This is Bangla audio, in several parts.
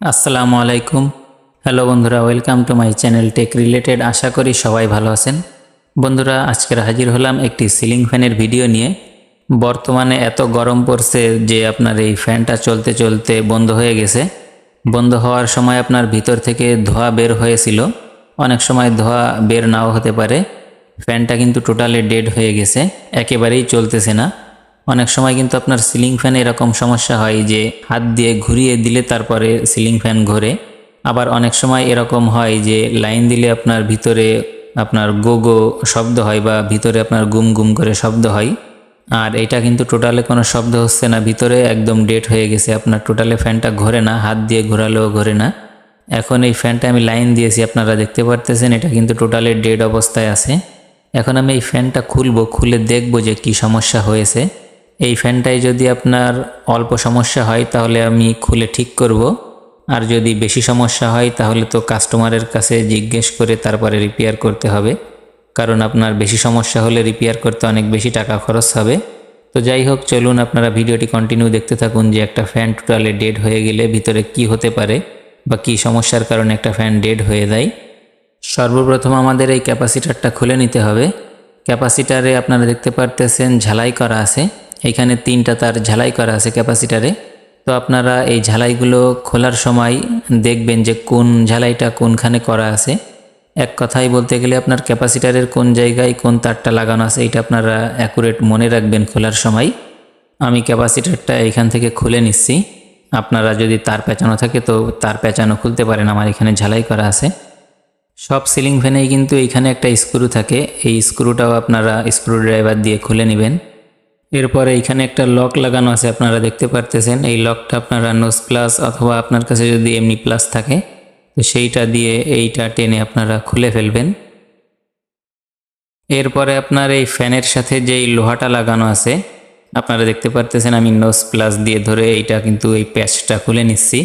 আসসালামু আলাইকুম। হ্যালো বন্ধুরা, welcome to my channel tech related. আশা করি সবাই ভালো আছেন। বন্ধুরা আজকের হাজির হলাম একটি সিলিং ফ্যানের ভিডিও নিয়ে। বর্তমানে এত গরম পড়ছে যে আপনার এই ফ্যানটা চলতে চলতে বন্ধ হয়ে গেছে। বন্ধ হওয়ার সময় আপনার ভিতর থেকে ধোঁয়া বের হয়েছিল। অনেক সময় ধোঁয়া বের নাও হতে পারে। ফ্যানটা কিন্তু টোটালি ডেড হয়ে গেছে। একেবারেই চলতেছে না। অনেক সময় কিন্তু আপনার সিলিং ফ্যান এরকম সমস্যা হয় যে হাত দিয়ে ঘুরিয়ে দিলে তারপরে সিলিং ফ্যান ঘোরে। আবার অনেক সময় এরকম হয় যে লাইন দিলে আপনার ভিতরে আপনার গো গো শব্দ হয় বা ভিতরে আপনার গুম গুম করে শব্দ হয়। আর এটা কিন্তু টোটালে কোনো শব্দ হচ্ছে না, ভিতরে একদম ডেট হয়ে গেছে, আপনার টোটালে ফ্যানটা ঘোরে না, হাত দিয়ে ঘোরালেও ঘোরে না। এখন এই ফ্যানটা আমি লাইন দিয়েছি, আপনারা দেখতে পারতেছেন, এটা কিন্তু টোটালি ডেড অবস্থায় আছে। এখন আমি এই ফ্যানটা খুলবো, খুলে দেখব যে কি সমস্যা হয়েছে। এই ফ্যানটায় যদি আপনার অল্প সমস্যা হয়, তাহলে আমি খুলে ঠিক করব। আর যদি বেশি সমস্যা হয়, তাহলে তো কাস্টমারের কাছে জিজ্ঞেস করে তারপরে রিপেয়ার করতে হবে। কারণ আপনার বেশি সমস্যা হলে রিপেয়ার করতে অনেক বেশি টাকা খরচ হবে। তো যাই হোক, চলুন আপনারা ভিডিওটি কন্টিনিউ দেখতে থাকুন যে একটা ফ্যান টোটালে ডেড হয়ে গেলে ভিতরে কি হতে পারে বা কি সমস্যার কারণে একটা ফ্যান ডেড হয়ে যায়। সর্বপ্রথম আমাদের এই ক্যাপাসিটারটা খুলে নিতে হবে। ক্যাপাসিটারে আপনারা দেখতে পারতেছেন, ঝালাই করা আছে। এখানে তিনটা তার ঝালাই করা আছে ক্যাপাসিটারে। তো আপনারা এই ঝালাইগুলো খোলার সময় দেখবেন যে কোন ঝালাইটা কোনখানে করা আছে। এক কথাই বলতে গেলে আপনার ক্যাপাসিটারের কোন জায়গায় কোন তারটা লাগানো আছে, এটা আপনারা অ্যাকুরেট মনে রাখবেন খোলার সময়। আমি ক্যাপাসিটারটা এখান থেকে খুলে নিচ্ছি। আপনারা যদি তার পেঁচানো থাকে তো তার পেঁচানো খুলতে পারেন, আমার এখানে ঝালাই করা আছে। সব সিলিং ফ্যানেই কিন্তু এইখানে একটা স্ক্রু থাকে, এই স্ক্রুটাও আপনারা স্ক্রু ড্রাইভার দিয়ে খুলে নেবেন। এরপরে এইখানে একটা লক লাগানো আছে, আপনারা দেখতে পারতেছেন। এই লকটা আপনারা নোস প্লাস অথবা আপনার কাছে যদি এমনি প্লাস থাকে, তো সেইটা দিয়ে এইটা টেনে আপনারা খুলে ফেলবেন। এরপরে আপনার এই ফ্যানের সাথে যেই লোহাটা লাগানো আছে, আপনারা দেখতে পারতেছেন আমি নোস প্লাস দিয়ে ধরে এইটা কিন্তু এই প্যাচটা খুলে নিচ্ছি।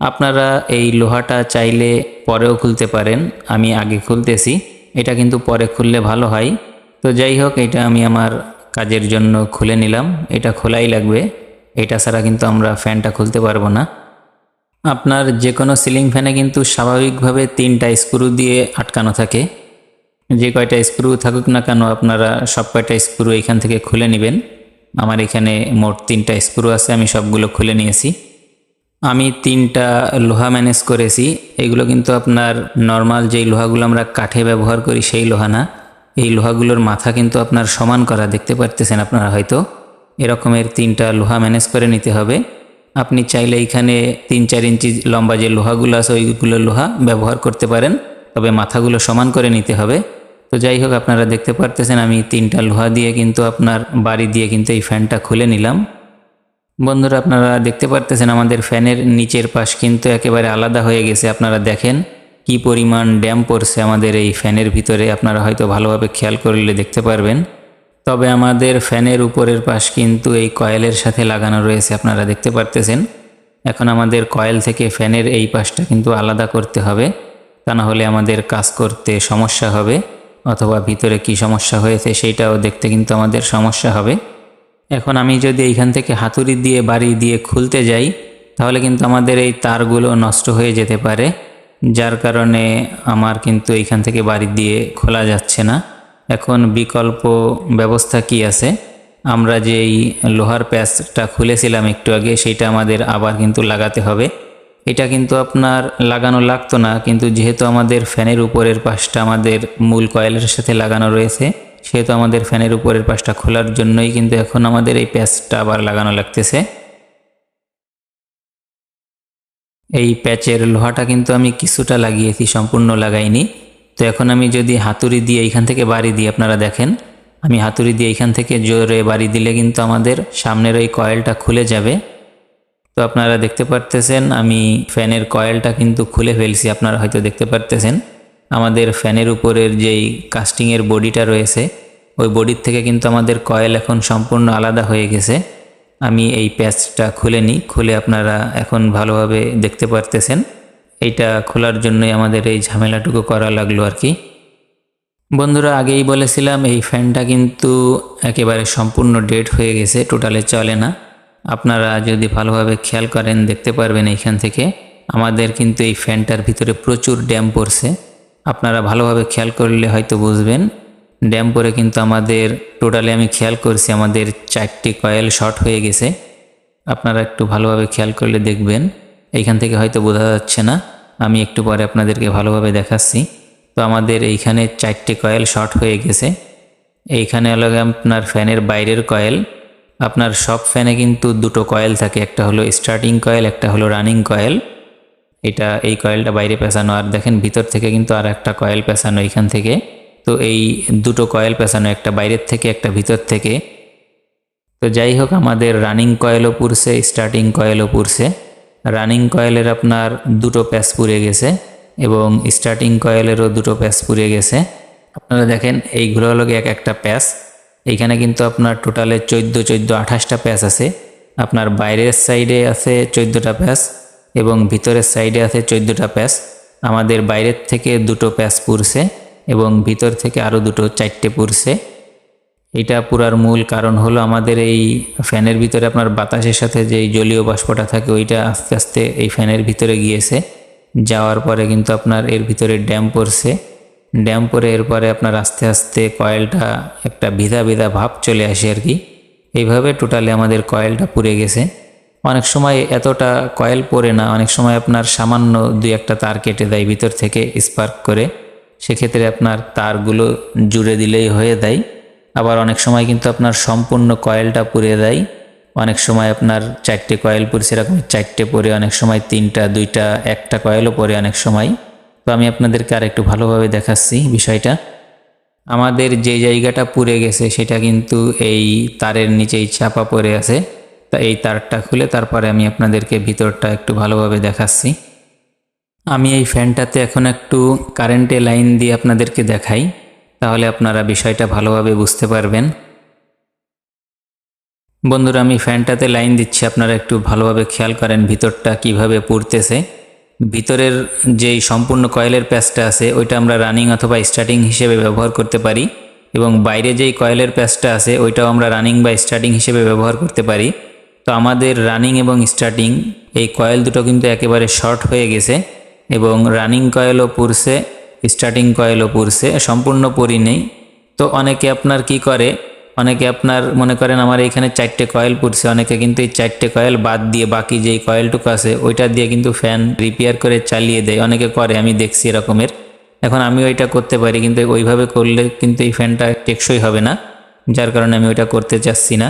আপনারা এই লোহাটা চাইলে পরেও খুলতে পারেন, আমি আগে খুলতেছি। এটা কিন্তু পরে খুললে ভালো হয়। তো যাই হোক, এটা আমি আমার কাজের জন্য খুলে নিলাম। এটা খোলাই লাগবে। এটা ছাড়া কিন্তু আমরা ফ্যানটা খুলতে পারব না। আপনার যে কোনো সিলিং ফ্যানে কিন্তু স্বাভাবিকভাবে তিনটা স্ক্রু দিয়ে আটকানো থাকে। যে কয়টা স্ক্রু থাকুক না কেন আপনারা সব কয়টা স্ক্রু এখান থেকে খুলে নেবেন। আমার এখানে মোট তিনটা স্ক্রু আছে, আমি সবগুলো খুলে নিয়েছি। আমি তিনটা লোহা ম্যানেজ করেছি। এগুলো কিন্তু আপনার নর্মাল যেই লোহাগুলো আমরা কাঠে ব্যবহার করি সেই লোহা না। এই লোহাগুলোর মাথা কিন্তু আপনার সমান করা, দেখতে পারতেছেন আপনারা হয়তো। এরকমের তিনটা লোহা ম্যানেজ করে নিতে হবে। আপনি চাইলে এখানে তিন চার ইঞ্চি লম্বা যে লোহাগুলো আছে, ওইগুলো লোহা ব্যবহার করতে পারেন, তবে মাথাগুলো সমান করে নিতে হবে। তো যাই হোক, আপনারা দেখতে পারতেছেন আমি তিনটা লোহা দিয়ে কিন্তু আপনার বাড়ি দিয়ে কিন্তু এই ফ্যানটা খুলে নিলাম। বন্ধুরা, আপনারা দেখতে পারতেছেন আমাদের ফ্যানের নিচের পাশ কিন্তু একেবারে আলাদা হয়ে গেছে, আপনারা দেখেন। কি পরিমাণ ড্যাম পড়ছে আমাদের এই ফ্যানের ভিতরে, আপনারা হয়তো ভালোভাবে খেয়াল করলে দেখতে পারবেন। তবে আমাদের ফ্যানের উপরের পাশ কিন্তু এই কয়েলের সাথে লাগানো রয়েছে, আপনারা দেখতে পারতেছেন। এখন আমাদের কয়েল থেকে ফ্যানের এই পাশটা কিন্তু আলাদা করতে হবে, তা না হলে আমাদের কাজ করতে সমস্যা হবে, অথবা ভিতরে কি সমস্যা হয়েছে সেইটাও দেখতে কিন্তু আমাদের সমস্যা হবে। এখন আমি যদি এইখান থেকে হাতুড়ি দিয়ে বাড়ি দিয়ে খুলতে যাই, তাহলে কিন্তু আমাদের এই তারগুলো নষ্ট হয়ে যেতে পারে। যার কারণে আমার কিন্তু এইখান থেকে বাড়ি দিয়ে খোলা যাচ্ছে না। এখন বিকল্প ব্যবস্থা কি আছে? আমরা যেই লোহার প্যাচটা খুলেছিলাম একটু আগে, সেটা আমাদের আবার কিন্তু লাগাতে হবে। এটা কিন্তু আপনার লাগানো লাগতো না, কিন্তু যেহেতু আমাদের ফ্যানের উপরের পাশটা আমাদের মূল কয়েলের সাথে লাগানো রয়েছে, সেহেতু আমাদের ফ্যানের উপরের পাশটা খোলার জন্যই কিন্তু এখন আমাদের এই প্যাচটা আবার লাগানো লাগতেছে। এই প্যাচের লোহাটা কিন্তু আমি কিছুটা লাগিয়েছি, সম্পূর্ণ লাগাইনি। তো এখন আমি যদি হাতুড়ি দিয়ে এইখান থেকে বাড়ি দিই, আপনারা দেখেন, আমি হাতুড়ি দিয়ে এইখান থেকে জোরে বাড়ি দিলে কিন্তু আমাদের সামনের ওই কয়েলটা খুলে যাবে। তো আপনারা দেখতে পারতেছেন, আমি ফ্যানের কয়েলটা কিন্তু খুলে ফেলছি, আপনারা হয়তো দেখতে পারতেছেন। আমাদের ফ্যানের উপরের যেই কাস্টিংয়ের বডিটা রয়েছে, ওই বডির থেকে কিন্তু আমাদের কয়েল এখন সম্পূর্ণ আলাদা হয়ে গেছে। আমি এই প্যাচটা খুলে নিই। খুলে আপনারা এখন ভালোভাবে দেখতে পারতেছেন। এইটা খোলার জন্যই আমাদের এই ঝামেলাটুকু করা লাগল আর কি। বন্ধুরা, আগেই বলেছিলাম, এই ফ্যানটা কিন্তু একেবারে সম্পূর্ণ ডেড হয়ে গেছে, টোটালে চলে না। আপনারা যদি ভালোভাবে খেয়াল করেন, দেখতে পারবেন এইখান থেকে। আমাদের কিন্তু এই ফ্যানটার ভিতরে প্রচুর ড্যাম পড়ছে। আপনারা ভালোভাবে খেয়াল করলে হয়তো বুঝবেন। ড্যাম পরে কিন্তু আমাদের টোটালি আমি খেয়াল করছি, আমাদের চারটি কয়েল শর্ট হয়ে গেছে। আপনারা একটু ভালোভাবে খেয়াল করলে দেখবেন। এইখান থেকে হয়তো বোঝা যাচ্ছে না, আমি একটু পরে আপনাদেরকে ভালোভাবে দেখাচ্ছি। তো আমাদের এইখানে চারটি কয়েল শর্ট হয়ে গেছে। এইখানে হলো আপনার ফ্যানের বাইরের কয়েল। আপনার সব ফ্যানে কিন্তু দুটো কয়েল থাকে, একটা হলো স্টার্টিং কয়েল, একটা হলো রানিং কয়েল। এটা, এই কয়েলটা বাইরে পেঁচানো আর দেখেন ভিতর থেকে কিন্তু আর একটা কয়েল পেঁচানো এইখান থেকে। তো এই দুটো কয়েল পেঁচানো একটা বাইরের থেকে, একটা ভিতর থেকে। তো যাই হোক, আমাদের রানিং কয়েলও পুরছে স্টার্টিং কয়েলও পুরছে রানিং কয়েলের আপনার দুটো প্যাচ পুড়ে গেছে এবং স্টার্টিং কয়েলেরও দুটো প্যাচ পুড়ে গেছে। আপনারা দেখেন, এইগুলো হলো এক একটা প্যাচ এইখানে কিন্তু আপনার টোটালে চোদ্দ চোদ্দ, আঠাশটা প্যাচ আছে। আপনার বাইরের সাইডে আছে চোদ্দোটা প্যাচ এবং ভিতরের সাইডে আছে চোদ্দোটা প্যাচ আমাদের বাইরের থেকে দুটো প্যাচ পুরছে এবং ভিতর থেকে আরও দুটো চারটে পুরছে এটা পুরার মূল কারণ হলো আমাদের এই ফ্যানের ভিতরে আপনার বাতাসের সাথে যে জলীয় বাষ্পটা থাকে, ওইটা আস্তে আস্তে এই ফ্যানের ভিতরে গিয়েছে। যাওয়ার পরে কিন্তু আপনার এর ভিতরে ড্যাম পড়ছে। ড্যাম পরে এরপরে আপনার আস্তে আস্তে কয়েলটা একটা ভিধা ভিধা ভাব চলে আসে আর কি। এইভাবে টোটালি আমাদের কয়েলটা পুড়ে গেছে। অনেক সময় এতটা কয়েল পড়ে না, অনেক সময় আপনার সামান্য দুই একটা তার কেটে দেয় ভিতর থেকে স্পার্ক করে। সেক্ষেত্রে আপনার তারগুলো জুড়ে দিলেই হয়ে দেয় আবার অনেক সময় কিন্তু আপনার সম্পূর্ণ কয়েলটা পুড়ে দেয়। অনেক সময় আপনার চারটে কয়েল পুড়ছে এরকম চারটে পরে অনেক সময় তিনটা, দুইটা, একটা কয়েলও পরে অনেক সময়। তো আমি আপনাদেরকে আর একটু ভালোভাবে দেখাচ্ছি বিষয়টা। আমাদের যে জায়গাটা পুড়ে গেছে, সেটা কিন্তু এই তারের নিচেই চাপা পড়ে আছে। তা এই তারটা খুলে তারপরে আমি আপনাদেরকে ভিতরটা একটু ভালোভাবে দেখাচ্ছি। আমি এই ফ্যানটাতে এখন একটু কারেন্টে লাইন দিয়ে আপনাদেরকে দেখাই, তাহলে আপনারা বিষয়টা ভালোভাবে বুঝতে পারবেন। বন্ধুরা, আমি ফ্যানটাতে লাইন দিচ্ছি, আপনারা একটু ভালোভাবে খেয়াল করেন ভিতরটা কীভাবে পুড়তেছে। ভিতরের যেই সম্পূর্ণ কয়েলের প্যাচটা আছে, ওইটা আমরা রানিং অথবা স্টার্টিং হিসেবে ব্যবহার করতে পারি এবং বাইরে যেই কয়েলের প্যাচটা আছে, ওইটাও আমরা রানিং বা স্টার্টিং হিসেবে ব্যবহার করতে পারি। তো আমাদের রানিং এবং স্টার্টিং এই কয়েল দুটো কিন্তু একেবারে শর্ট হয়ে গেছে। এবং রানিং কয়েলও পুরছে স্টার্টিং কয়েলও পুরছে সম্পূর্ণ পরি নেই। তো অনেকে আপনার কি করে? অনেকে আপনার মনে করেন, আমার এখানে চারটে কয়েল পুরছে অনেকে কিন্তু এই চারটে কয়েল বাদ দিয়ে বাকি যেই কয়েলটুকু আছে, ওইটা দিয়ে কিন্তু ফ্যান রিপেয়ার করে চালিয়ে দেয়। অনেকে করে, আমি দেখছি এরকমের। এখন আমি ওইটা করতে পারি, কিন্তু ওইভাবে করলে কিন্তু এই ফ্যানটা টেকসই হবে না, যার কারণে আমি ওইটা করতে চাচ্ছি না।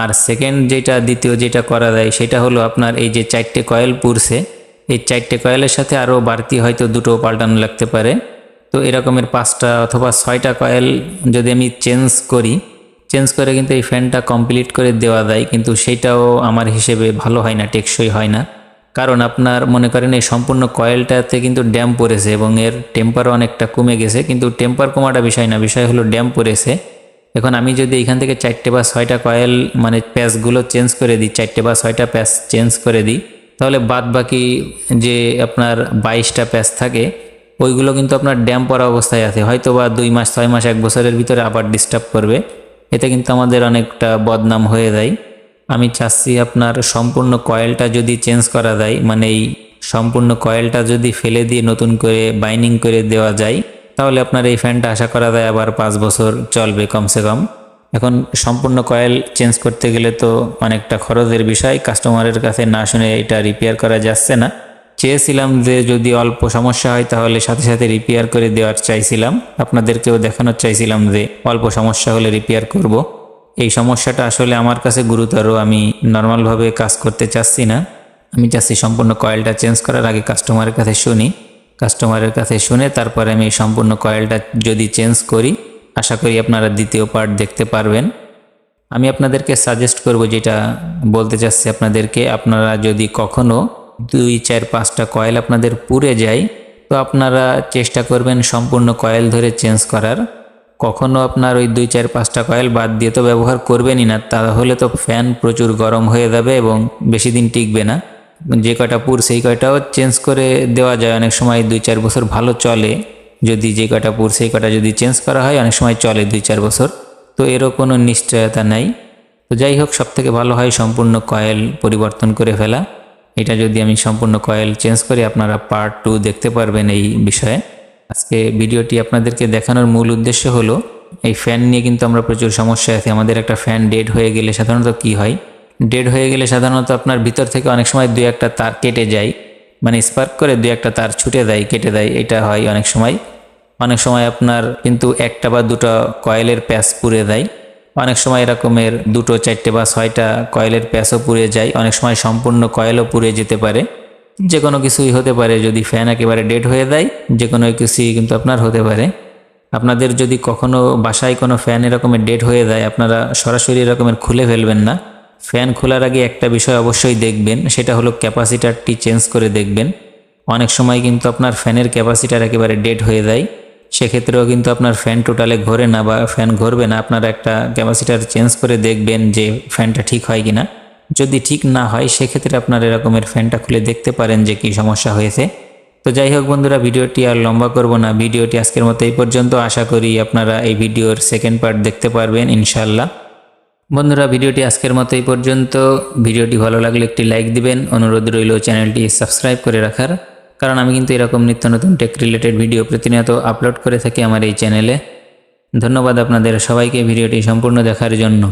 আর সেকেন্ড যেটা, দ্বিতীয় যেটা করা যায়, সেটা হলো আপনার এই যে চারটে কয়েল পুরছে এই চারটে কয়েলের সাথে আরও বাড়তি হয়তো দুটো পাল্টানো লাগতে পারে। তো এরকমের পাঁচটা অথবা ছয়টা কয়েল যদি আমি চেঞ্জ করি, চেঞ্জ করে কিন্তু এই ফ্যানটা কমপ্লিট করে দেওয়া যায়, কিন্তু সেটাও আমার হিসেবে ভালো হয় না, টেকসই হয় না। কারণ আপনার মনে করেন এই সম্পূর্ণ কয়েলটাতে কিন্তু ড্যাম পড়েছে এবং এর টেম্পারও অনেকটা কমে গেছে, কিন্তু টেম্পার কমাটা বিষয় না, বিষয় হলো ড্যাম পড়েছে। এখন আমি যদি এখান থেকে চারটে বা ছয়টা কয়েল মানে প্যাচগুলো চেঞ্জ করে দিই, চারটে বা ছয়টা প্যাচ চেঞ্জ করে দিই তাহলে বাদ বাকি যে আপনার বাইশটা প্যাচ থাকে, ওইগুলো কিন্তু আপনার ড্যাম পড়া অবস্থায় আছে। হয়তো বা দুই মাস, ছয় মাস, এক বছরের ভিতরে আবার ডিস্টার্ব করবে। এতে কিন্তু আমাদের অনেকটা বদনাম হয়ে যায়। আমি চাচ্ছি আপনার সম্পূর্ণ কয়েলটা যদি চেঞ্জ করা যায় মানে এই সম্পূর্ণ কয়েলটা যদি ফেলে দিয়ে নতুন করে বাইনিং করে দেওয়া যায়, তাহলে আপনার এই ফ্যানটা আশা করা যায় আবার পাঁচ বছর চলবে কমসে কম। এখন সম্পূর্ণ কয়েল চেঞ্জ করতে গেলে তো অনেকটা খরচের বিষয়। কাস্টমারের কাছে না শুনে এটা রিপেয়ার করা যাচ্ছে না। চেয়েছিলাম যে যদি অল্প সমস্যা হয় তাহলে সাথে সাথে রিপেয়ার করে দেওয়ার চাইছিলাম। আপনাদেরকেও দেখানোর চাইছিলাম যে অল্প সমস্যা হলে রিপেয়ার করব। এই সমস্যাটা আসলে আমার কাছে গুরুতর, আমি নর্মালভাবে কাজ করতে চাচ্ছি না। আমি চাচ্ছি সম্পূর্ণ কয়েলটা চেঞ্জ করার আগে কাস্টমারের কাছে শুনি। কাস্টমারের কাছে শুনে তারপরে আমি সম্পূর্ণ কয়েলটা যদি চেঞ্জ করি আশা করি আপনারা দ্বিতীয় পার্ট দেখতে পারবেন। আমি আপনাদেরকে সাজেস্ট করব যেটা বলতে চাচ্ছি আপনাদেরকে, আপনারা যদি কখনো দুই, চার, পাঁচটা কয়েল আপনাদের পুড়ে যায়, তো আপনারা চেষ্টা করবেন সম্পূর্ণ কয়েল ধরে চেঞ্জ করার। কখনো আপনার ওই দুই, চার, পাঁচটা কয়েল বাদ দিয়ে তো ব্যবহার করবেনই না, তাহলে তো ফ্যান প্রচুর গরম হয়ে যাবে এবং বেশি দিন টিকবে না। যে কয়টা পুর সেই কয়টাও চেঞ্জ করে দেওয়া যায়। অনেক সময় দুই, চার বছর ভালো চলে। যদি যে কটা পুর, সেই কটা যদি চেঞ্জ করা হয়, অনেক সময় চলে দুই চার বছর। তো এরও কোনো নিশ্চয়তা নাই। তো যাই হোক সব থেকে ভালো হয় সম্পূর্ণ কয়েল পরিবর্তন করে ফেলা। এটা যদি আমি সম্পূর্ণ কয়েল চেঞ্জ করি, আপনারা পার্ট টু দেখতে পারবেন এই বিষয়ে। আজকে ভিডিওটি আপনাদেরকে দেখানোর মূল উদ্দেশ্য হলো, এই ফ্যান নিয়ে কিন্তু আমরা প্রচুর সমস্যা আছে। আমাদের একটা ফ্যান ডেড হয়ে গেলে সাধারণত কি হয়? ডেড হয়ে গেলে সাধারণত আপনার ভিতর থেকে অনেক সময় দুই একটা তার কেটে যায়। মানে স্পার্ক করে দুই একটা তার ছুটে দেয়, কেটে দেয়, এটা হয় অনেক সময়। অনেক সময় আপনার কিন্তু একটা বা দুটো কয়েলের প্যাচ পুড়ে দেয়। অনেক সময় এরকমের দুটো, চারটে বা ছয়টা কয়েলের প্যাচও পুড়ে যায়। অনেক সময় সম্পূর্ণ কয়েলও পুড়ে যেতে পারে। যে কোনো কিছুই হতে পারে, যদি ফ্যান একেবারে ডেড হয়ে দেয় যে কোনো কিছুই কিন্তু আপনার হতে পারে। আপনাদের যদি কখনো বাসায় কোনো ফ্যান এরকমের ডেড হয়ে যায় আপনারা সরাসরি এরকমের খুলে ফেলবেন না। ফ্যান খোলার আগে একটা বিষয় অবশ্যই দেখবেন, সেটা হলো ক্যাপাসিটারটি চেঞ্জ করে দেখবেন। অনেক সময় কিন্তু আপনার ফ্যানের ক্যাপাসিটার একেবারে ডেড হয়ে যায়, সেক্ষেত্রেও কিন্তু আপনার ফ্যান টোটালে ঘোরে না বা ফ্যান ঘুরবে না, আপনারা একটা ক্যাপাসিটার চেঞ্জ করে দেখবেন যে ফ্যানটা ঠিক হয় কিনা। যদি ঠিক না হয়, সেক্ষেত্রে আপনার এরকমের ফ্যানটা খুলে দেখতে পারেন যে কি সমস্যা হয়েছে। তো যাই হোক বন্ধুরা, ভিডিওটি আর লম্বা করব না, ভিডিওটি আজকের মতো এই পর্যন্ত। আশা করি আপনারা এই ভিডিওর সেকেন্ড পার্ট দেখতে পারবেন ইনশাল্লাহ বন্ধুরা, ভিডিওটি আজকের মতো এই পর্যন্ত। ভিডিওটি ভালো লাগলে একটি লাইক দিবেন। অনুরোধ রইল চ্যানেলটি সাবস্ক্রাইব করে রাখার। কারণ আমি কিন্তু এরকম নিত্য নতুন টেক রিলেটেড ভিডিও প্রতিনিয়ত আপলোড করে থাকি আমার এই চ্যানেলে ধন্যবাদ আপনাদের সবাইকে ভিডিওটি সম্পূর্ণ দেখার জন্য।